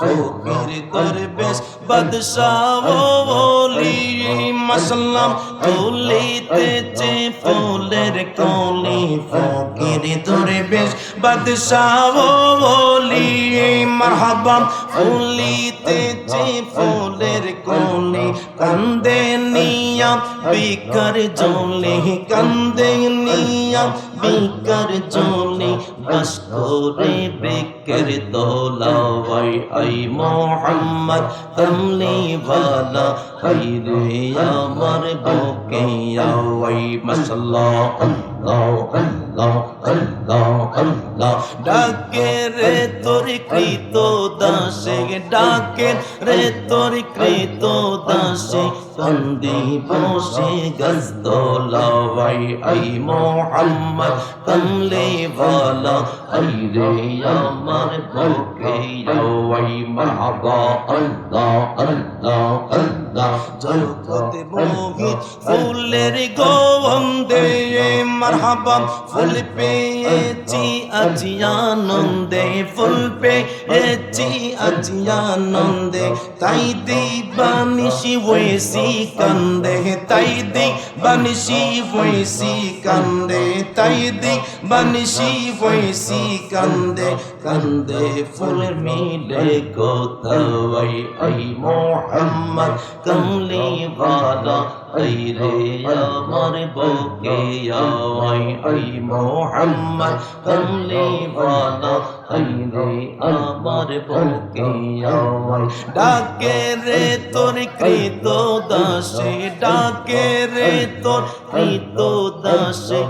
ফকির দরবেশ বাদশাহ ওলি মাসাল্লাম তুলিতেছে ফুলের কলি, ফকির দরবেশ বাদশাহ ওলি মারহাবা ফুলিতেছে ফুলের কলি, কান্দে নিয়া, বিকার জলে, কান্দে নিয়া, বিকার জলে, বাস করে বেকের দোলাওয়াই, আই মোহাম্মদ কমলি वाला হই রে আমার বুকে ওই মশলা ডাকে রে তোর কৃত দাসে ডাকে রে তোর কৃত দাসে কান্দি বসে গস্ত লাওয়াই, আই মোহাম্মদ কমলে वाला আই রে আমার বুকে আওয়াই মাহবা আল্লাহ আল্লাহ আল্লাহ জগৎ মোহিত ফুলের গন্ধে মারহাবা, ফুল পেয়েছি, আজি আনন্দে, ফুল পেয়েছি, আজি আনন্দে, তাই দি বানিশি ওয়েসি কান্দে, তাই দি বানশি ফৈসি কান্দে, তাই দি বানশি ফৈসি কান্দে কান্দে ফুল মিলে কোথাওয়াই আই মোহাম্মদ, কমলি বালা, আই রে আমার বকে আই আই মোহাম্মদ, কমলি বালা আই রে আমার বুকে আই ডাকে রে তোর কৃত দাসে, ডাকে রে তোর কৃত দাসে.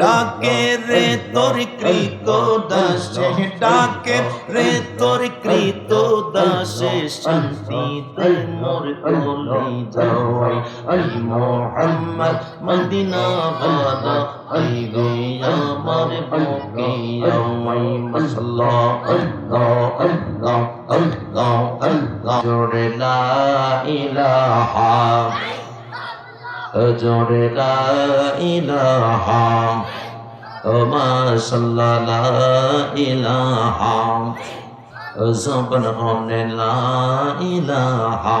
ডাকে রে তোর কৃত দাসে, ডাকে রে তোর কৃত দাসে শান্তি দে মোর কোলে যাওয়াই আই মোহাম্মদ মদিনা বালা আই রে আমার বুকে আমাই মশলা আল্লাহ আল্লাহ আল্লাহ আল্লাহ জোরে লা ইলাহা জোরে লা ইলাহা ও মাশাল্লাহ লা ইলাহা জবন হনে লা ইলাহা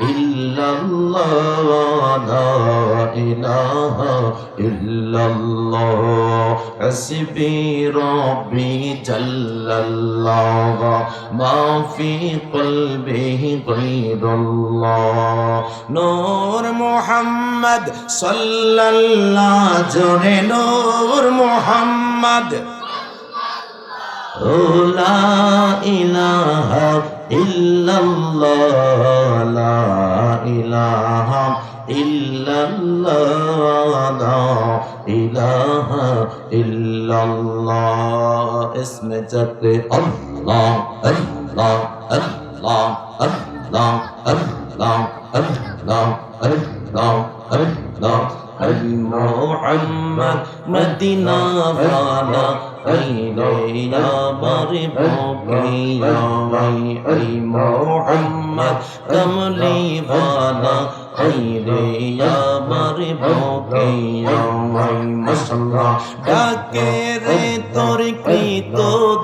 illallah la ilaha illallah hasbi rabbi jallallah ma fi qalbihi ghayrullah nur muhammad sallallahu jore nur muhammad la ilaha ইল্লাল্লাহ লা ইলাহা ইল্লাল্লাহ লা ইলাহা ইল্লাল্লাহ ইসমে আল্লাহ আল্লাহ আল্লাহ আল্লাহ আল্লাহ محمد مدينة فانا إلينا بربك يا أي محمد تملي فانا হাইরে আমার বুকে আমায় মশলা ডাকে রে তোর কৃত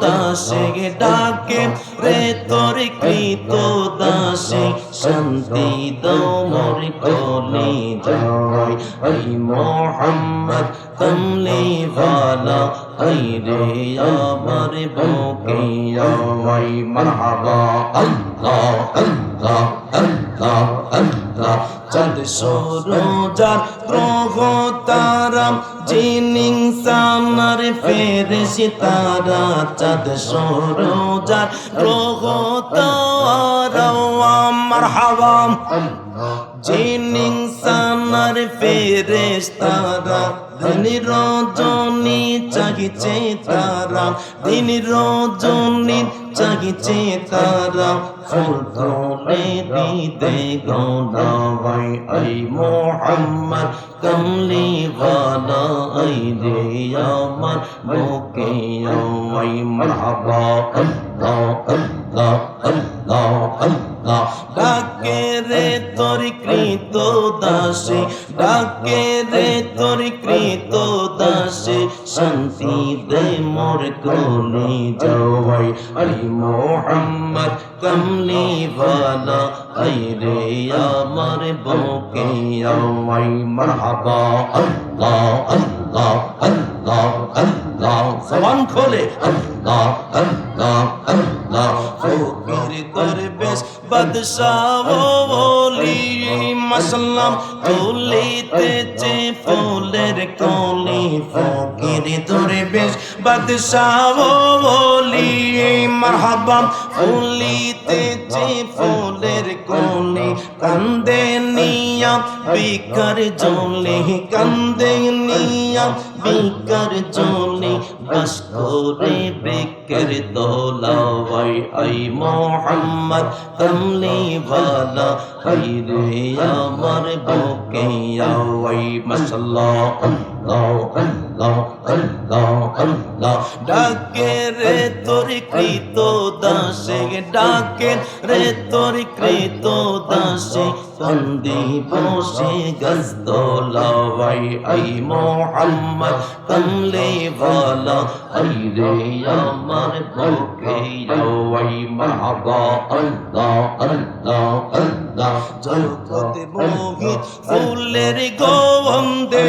দাসে ডাকে রে তোর কৃত দাসে শান্তি দাও মোর কলি যাই হাই মোহাম্মদ, কমলি ভালা হাইরে আমার বুকে আমায় মারহাবা আল্লাহ আল্লাহ আল্লাহ। আল্লাহ চাঁদ সরোজার গ্রহ, তারাম জিনিং সানার ফেরেশ, তারা চাঁদ সরোজার গ্রহ তারা মারহাবা জিনিং সানার ফেরেশ, তারা দিন রজনী চাহিছে তারা দিন রজনী চাহিছে তারা। দিতে আই মোহাম্মদ কমলি আই রে আমার বুকে আই মারহাবা আল্লাহ আল্লাহ আল্লাহ আল্লাহ। ডাকে রে তোর কৃত দাসে ডাকে রে তোর কৃত দাসে শান্তি দে মোর কোনে যাওয়াই আই মোহাম্মদ, কমলি ওয়ালা আই রে আমার বুকে আওয়াই মারহাবা। আল্লাহ আল্লাহ আল্লাহ আল্লাহ। জবান খোলে। আল্লাহ ফকির দরবেশ বাদশাহ ওলি মাসাল্লাম তুলিতেছে ফুলের কলি ফকির দরবেশ বাদশাহ ওলি মারহাবা ফুলিতেছে ফুলের কলি কান্দে নিয়া বিকার জলে কান্দে নিয়া বিকার জলে বাস করে মোহাম্মদ কমলি ওয়ালা আই রে আমার বুকে আওয়াই মাশাল্লাহ আল্লাহ আল্লাহ আল্লাহ আল্লাহ ডাকে রে তোর কৃত দাসে ডাকে রে তোর কৃত দাসে কান্দি বসে গস্ত লাওয়াই আই মোহাম্মদ কমলে ওয়ালা আই রে আমার বুকে আওয়াই মাহবা আল্লাহ আল্লাহ আল্লাহ। জগত মোহিত ফুলের গন্ধে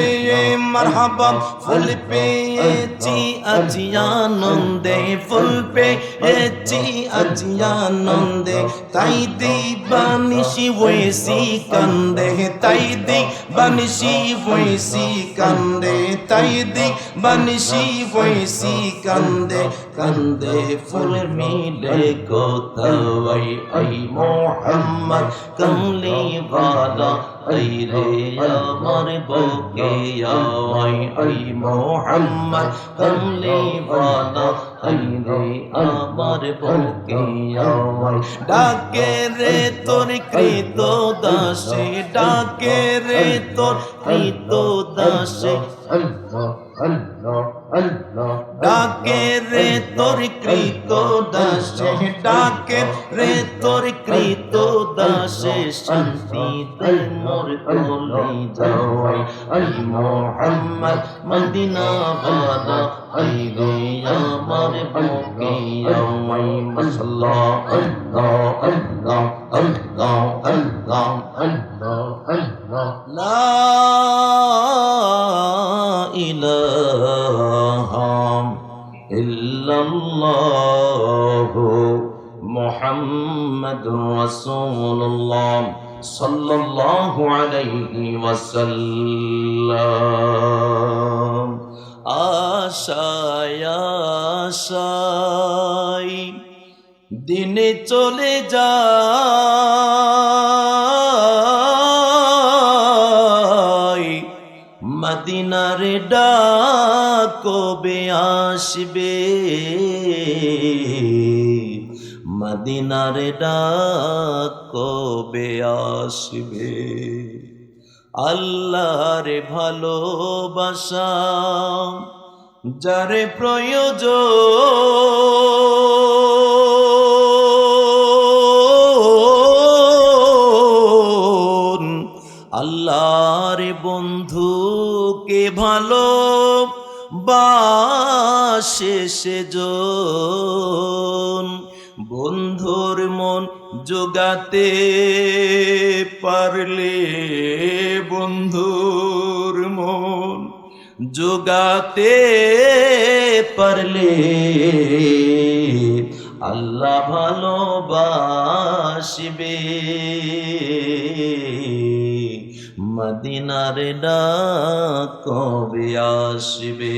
মারহাবা ফুল পেয়েছি আজি আনন্দে ফুল পেয়েছি আজি আনন্দে তাই দি বানিশি ওয়েসি কান্দে, তাই দি বানিশি ওয়েসি কান্দে, তাই দি বানিশি ওয়েসি কান্দে কান্দে ফুল মিলে কোথাওয়াই আই মোহাম্মদ, কমলি ওয়ালা আই আমার বুকে ওয়ালা আই আমার বুকে আওয়াই ডাকে রে তোর কৃত দাসে ডাকে রে তোর কৃত দাসে. ডাকে রে তোর কৃত দাসে ডাকে রে তোর কৃত দাসে শান্তি দে মোর কোলে যাওয়াই। আই মোহাম্মদ মদিনা বালা আই রে আমার বুকে আমাই মশলা আল্লাহ আল্লাহ الله الله الله الله لا إله إلا الله محمد رسول الله صلى الله عليه وسلم آشا يا آشا দিনে চলে যায়। মদিনার ডাক কবে আসবে। মদিনার ডাক কবে আসবে। আল্লাহর ভালোবাসা, যারে প্রয়োজন বাসে সেজন বন্ধুর মন যোগাতে পারলে বন্ধুর মন যোগাতে পারলে আল্লাহ ভালোবাসবে। মদিনার ডাক কবে আসবে?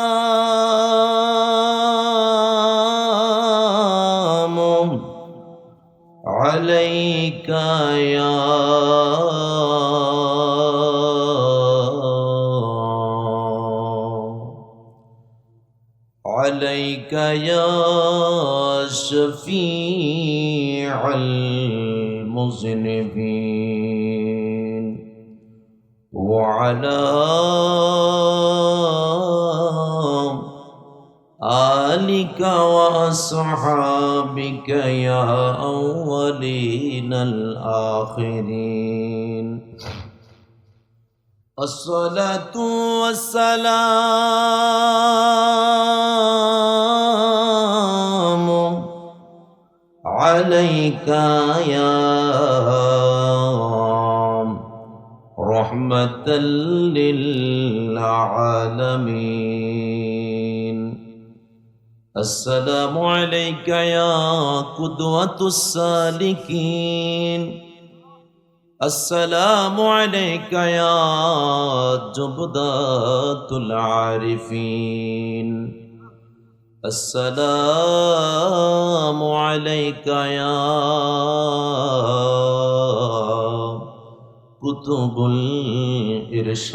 عليك يا شفيع المذنبين. وعلى آلك وأصحابك يا أولين الآخرين. الصلاة والسلام عليك يا رحمة للعالمين. السلام عليك يا قدوة السالكين. السلام عليك يا جبدة العارفين. السلام عليك يا كتب الإرشاد.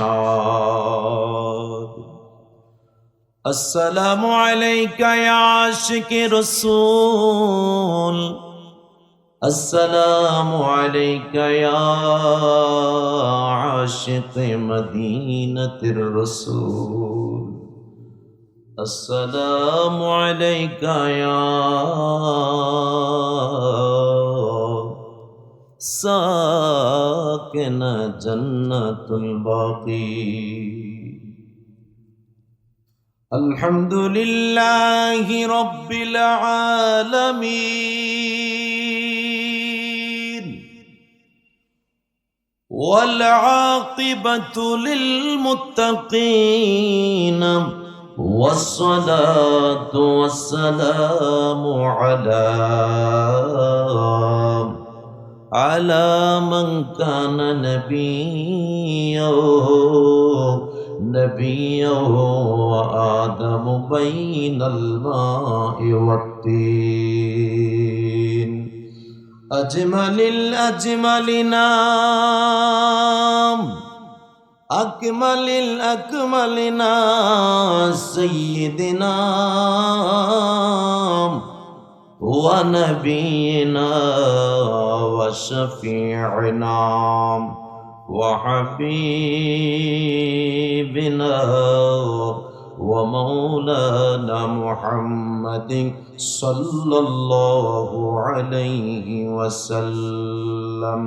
السلام عليك يا عاشق رسول. السلام عليك يا عاشق مدينة الرسول. السلام عليك يا ساكن جنة الباقي. الحمد لله رب العالمين. والعاقبة للمتقين. والصلاة والسلام على على من كان نبيا نبيا وآدم بين الماء والطين. أجمل الأجمل نام. أكمل الأكمل نام سيدنا ونبينا وشفيعنا وحبيبنا ومولانا محمد صلى الله عليه وسلم.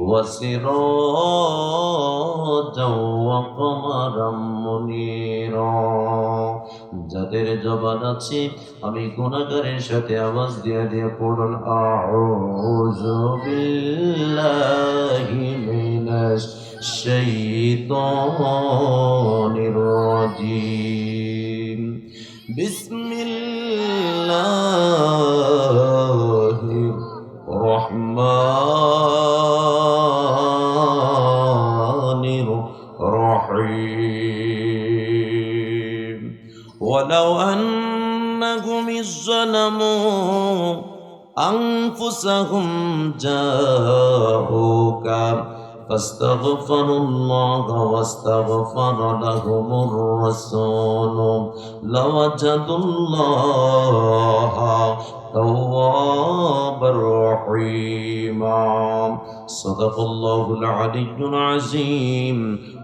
وسراجا وقمرا منيرا যাদের জবান আছে আমি গুণাগারের সাথে আওয়াজ দিয়ে দিয়ে পড়ুন আউযু বিল্লাহি মিনাশ শাইতানির রাজিম বিসমিল্লাহির أنفسهم جاءوك. فاستغفروا الله واستغفر لهم الرسول. لوجدوا الله توابا رحيما. صدق الله العلي العظيم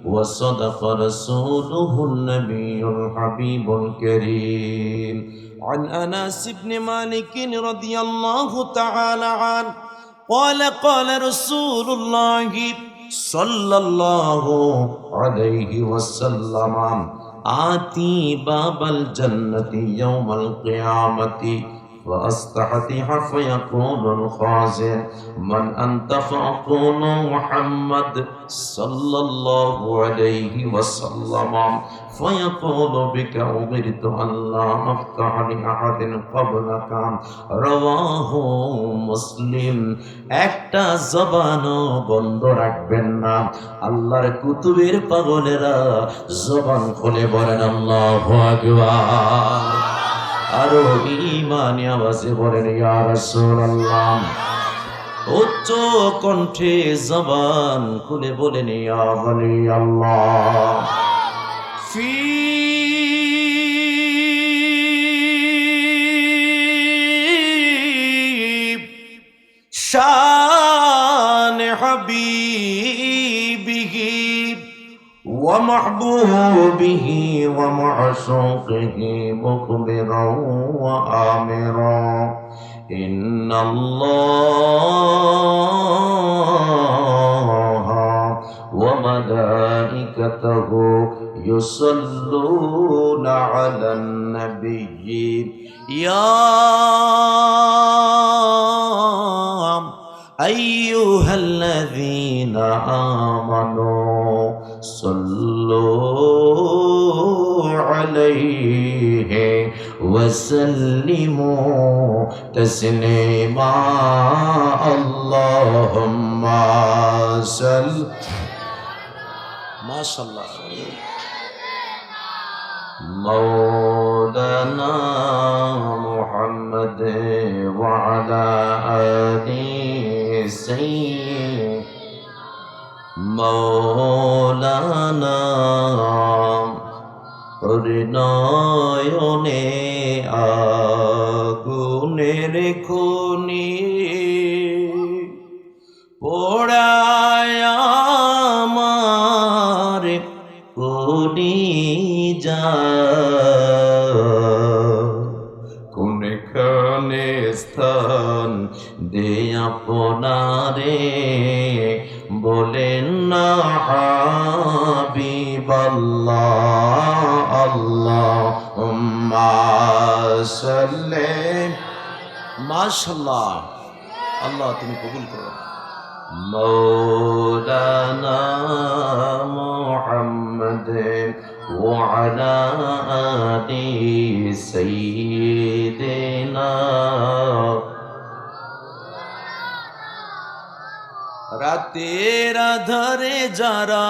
وصدق رسوله النبي الحبيب الكريم عن انس بن مالك رضي الله تعالى عنه قال قال رسول الله صلى الله عليه وسلم آتي باب الجنة يوم القيامة فأستفتح فيقول الخازن من أنت فأقول محمد صلى الله عليه وسلم فيقول بك أمرت أن لا أفتح لأحد قبلك رواه মুসলিম একটা জবানও বন্ধ রাখবেন না আল্লাহর কুতুবের পাগলেরা জবান খুলে বলেন আল্লাহ আকবার আরও ইমানি আওয়াজে বলেন ইয়া রাসূলুল্লাহ। উচ্চ কণ্ঠে জবান খুলে বলেন ইয়া বলি আল্লাহ ومحبوبه ومعشوقه مخبرا وآمرا. إن الله وملائكته يصلون على النبي. يا أيها الذين آمنوا صلوا عليه وسلموا تسليما. اللهم صل. ما شاء الله مولانا محمد وعلى آله سيد মৌলানা নয়নে আগুনের খুনি পোড়ায় আমার কোনি যা। কোনখানে স্থান দে আপনারে মাশাল্লাহ আল্লাহ তুমি কবুল করো مولانا محمد وعلى آل سيدنا রাতের আধারে যারা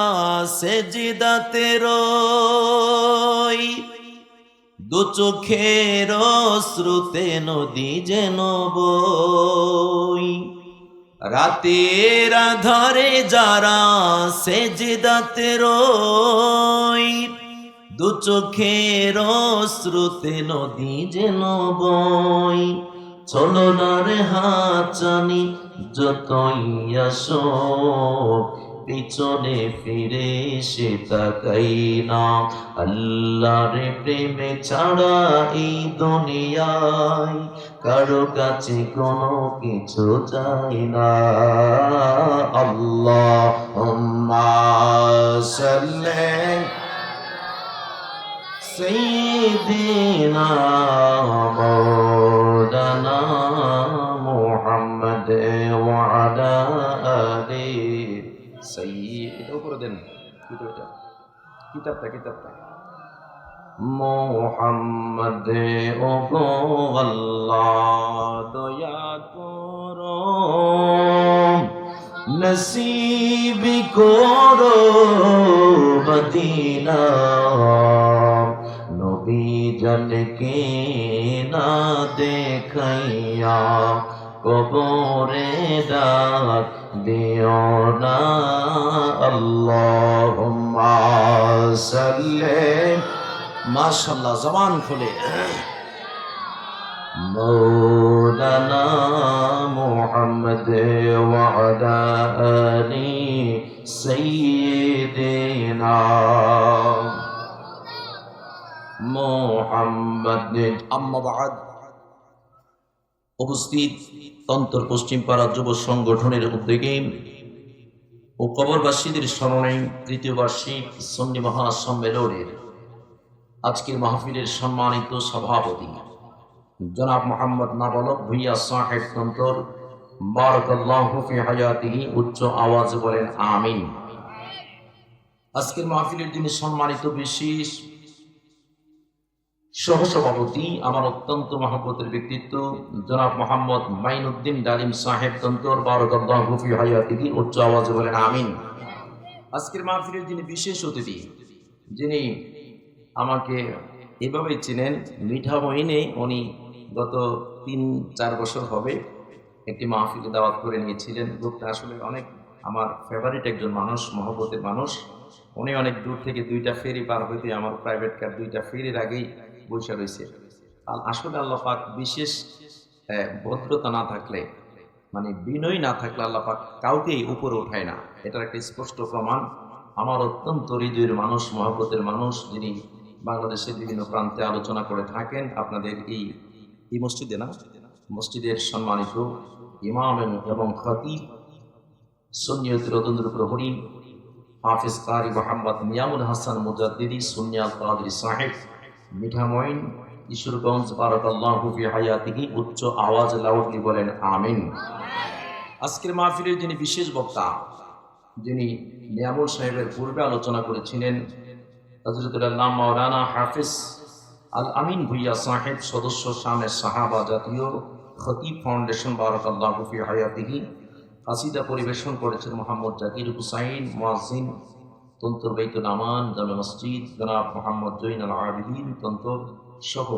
সেজিদাতে রই দু চোখের শ্রুতে নদী যেন বই। রাতের আধারে যারা সেজিদাতে রই, দু চোখের শ্রুতে নদী যেন বই। চলো না রে হাচানি, যতই আসো পিছনে ফিরে সে তাকাই না আল্লাহর প্রেমে ছাড়া এই দুনিয়ায় কারো কাছে কোনো কিছু চাই না আল্লাহ সাল্লে سيدنا مولانا محمد وعلى آله সাইয়ি এটা উপরে দেন কিন্তু এটা কিতাবটা কিতাবটা। মোহাম্মদ ও গো আল্লাহ দয়া করো। নসিব করো মদিনা। নবী জনকে না দেখাইয়া কবরে ডাক দিও না আল্লাহুম্মা সাল্লি মাশাআল্লাহ জবান খুলে مولانا محمد وعلى آل سيدنا محمد أما بعد উপস্থিত তন্তর পশ্চিম পাড়া যুব সংগঠনের উদ্যোগে ও কবরবাসীদের স্মরণে তৃতীয় বার্ষিক সন্নি মহাসম্মেলনের আজকের মাহফিলের সম্মানিত সভাপতি জনাব মোহাম্মদ নাবালক ভুইয়া সাহেব তন্তর বারকাল্লাহু ফি হায়াতিহি উচ্চ আওয়াজে বলেন, আমিন। আজকের মাহফিলের যিনি সম্মানিত বিশেষ সহসভাপতি, আমার অত্যন্ত মহব্বতের ব্যক্তিত্ব, জনাব মোহাম্মদ মাইনুদ্দিন ডালিম সাহেব তন্তর ফি হায়াতিহি উচ্চ আওয়াজে বলেন, আমিন। আজকের মাহফিলের যিনি বিশেষ অতিথি, যিনি আমাকে এভাবেই চিনেন, মিঠা মহিনে, উনি গত তিন, চার বছর হবে একটি মাহফিলে দাওয়াত করে নিয়েছিলেন। লোকটা আসলে অনেক আমার ফেভারিট একজন মানুষ, মহব্বতের মানুষ। উনি অনেক দূর থেকে দুইটা ফেরি পার হইতে আমার প্রাইভেট কার দুইটা ফেরির আগেই বসে রয়েছে। আসলে আল্লাহ পাক বিশেষ ভদ্রতা না থাকলে মানে বিনয় না থাকলে আল্লাহ পাক কাউকেই উপরে উঠায় না। এটার একটা স্পষ্ট প্রমাণ। আমার অত্যন্ত হৃদয়ের মানুষ, মহব্বতের মানুষ যিনি বাংলাদেশের বিভিন্ন প্রান্তে আলোচনা করে থাকেন, আপনাদের এই এই মসজিদে না, মসজিদের সম্মানিত ইমাম এবং খতিব সন্নিয়ত রতন্দ্র প্রহরী হাফিজ কারি মোহাম্মদ মিয়ামুল হাসান মুজাদ্দিদি সুনিয়াল কাদরি সাহেব। মিঠামইন কিশোরগঞ্জ বারাকাল্লাহু ফি হায়াতিহি উচ্চ আওয়াজ লাউডলি বলেন, আমিন। আজকের মাহফিলের যিনি বিশেষ বক্তা, যিনি নিয়ামুল সাহেবের পূর্বে আলোচনা করেছিলেন হজরতুল্লাহ মাওলানা হাফিজ আল আমিন ভুইয়া সাহেব, সদস্য শামে সাহাবা জাতীয় খতিব ফাউন্ডেশন বারাকাল্লাহু ফি হায়াতিহি, কাসিদা পরিবেশন করেছেন মোহাম্মদ জাকির হুসাইন, মুয়াজ্জিন তন্তর বাইতুল আমান জামে মসজিদ জনাব মোহাম্মদ জৈন আল আবিদিন তন্তর সহ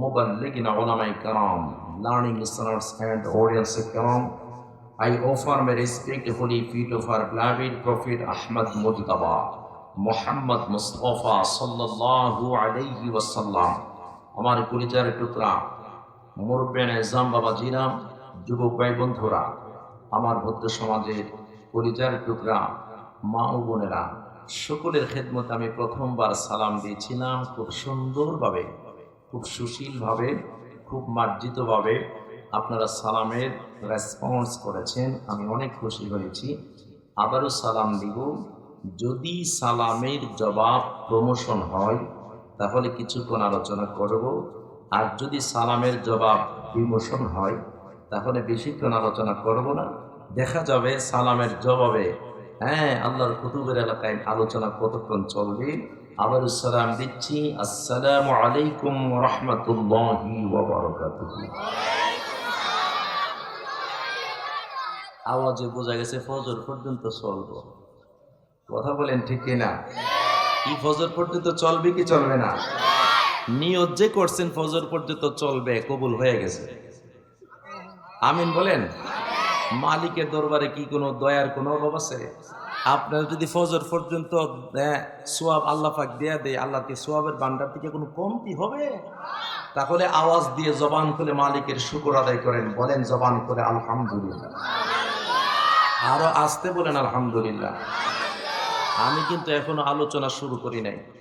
মুবাল্লিগিনা ওলামাই কারাম লার্নিং লিসনার্স অ্যান্ড অডিয়েন্স কারাম I offer my respect holy feet of our beloved Prophet Ahmad Mujtaba, Muhammad Mustafa sallallahu alayhi. আমার কলিজার টুকরা মুরব্বেন এজাম বাবা জিরাম যুবক ভাই বন্ধুরা আমার ভদ্র সমাজের কলিজার টুকরা মা ও বোনেরা সকলের খেদমত আমি প্রথমবার সালাম দিয়েছিলাম খুব সুন্দরভাবে, খুব সুশীলভাবে, খুব মার্জিতভাবে আপনারা সালামের রেসপন্স করেছেন, আমি অনেক খুশি হয়েছি। আবারও সালাম দিব। যদি সালামের জবাব প্রমোশন হয়, তাহলে কিছুক্ষণ আলোচনা করব। আর যদি সালামের জবাব বিমোশন হয়, তাহলে বেশিক্ষণ আলোচনা করব না। দেখা যাবে সালামের জবাবে হ্যাঁ আল্লাহর কুতুবের এলাকায় আলোচনা কতক্ষণ চলবে? আবার সালাম দিচ্ছি। আসসালামু আলাইকুম রহমতুল্লাহি আওয়াজে বোঝা গেছে ফজর পর্যন্ত চলবো। কথা বলেন ঠিক কিনা? কি ফজর পর্যন্ত চলবে কি চলবে না? নিয়ত যে করছেন ফজর পর্যন্ত চলবে, কবুল হয়ে গেছে। আমিন বলেন? মালিকের দরবারে কি কোনো দয়ার কোনো অভাব আছে? আপনার যদি ফজর পর্যন্ত আহ, সোয়াব আল্লাহ পাক দেয়া দেয় আল্লাহকে সোয়াবের বান্ডার থেকে কোনো কমতি হবে? তাহলে আওয়াজ দিয়ে জবান খুলে মালিকের শুকর আদায় করেন বলেন জবান করে আলহামদুলিল্লাহ। আরও আসতে বলেন আলহামদুলিল্লাহ। আমি কিন্তু এখনও আলোচনা শুরু করি নাই।